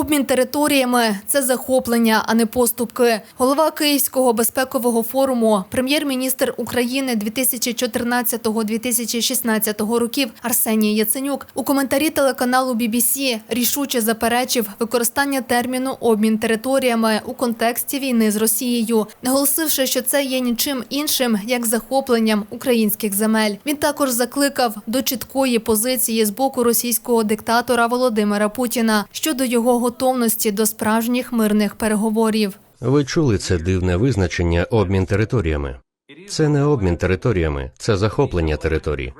Обмін територіями це захоплення, а не поступки. Голова Київського безпекового форуму, прем'єр-міністр України 2014-2016 років Арсеній Яценюк у коментарі телеканалу BBC рішуче заперечив використання терміну обмін територіями у контексті війни з Росією, наголосивши, що це є нічим іншим як захопленням українських земель. Він також закликав до чіткої позиції з боку російського диктатора Володимира Путіна щодо його готовності до справжніх мирних переговорів. Ви чули це дивне визначення обмін територіями. Це не обмін територіями, це захоплення територій.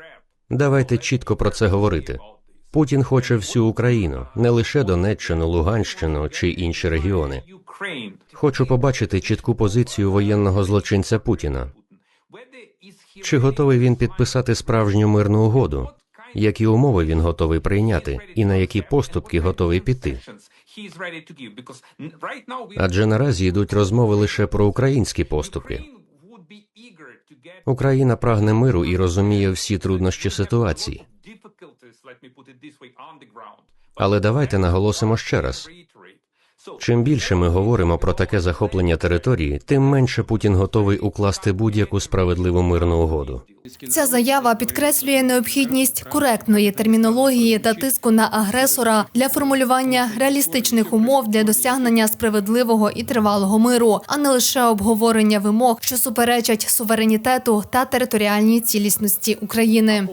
Давайте чітко про це говорити. Путін хоче всю Україну, не лише Донеччину, Луганщину чи інші регіони. Хочу побачити чітку позицію воєнного злочинця Путіна. Чи готовий він підписати справжню мирну угоду? Які умови він готовий прийняти, і на які поступки готовий піти? Адже наразі йдуть розмови лише про українські поступки. Україна прагне миру і розуміє всі труднощі ситуації. Але давайте наголосимо ще раз: чим більше ми говоримо про таке захоплення території, тим менше Путін готовий укласти будь-яку справедливу мирну угоду. Ця заява підкреслює необхідність коректної термінології та тиску на агресора для формулювання реалістичних умов для досягнення справедливого і тривалого миру, а не лише обговорення вимог, що суперечать суверенітету та територіальній цілісності України.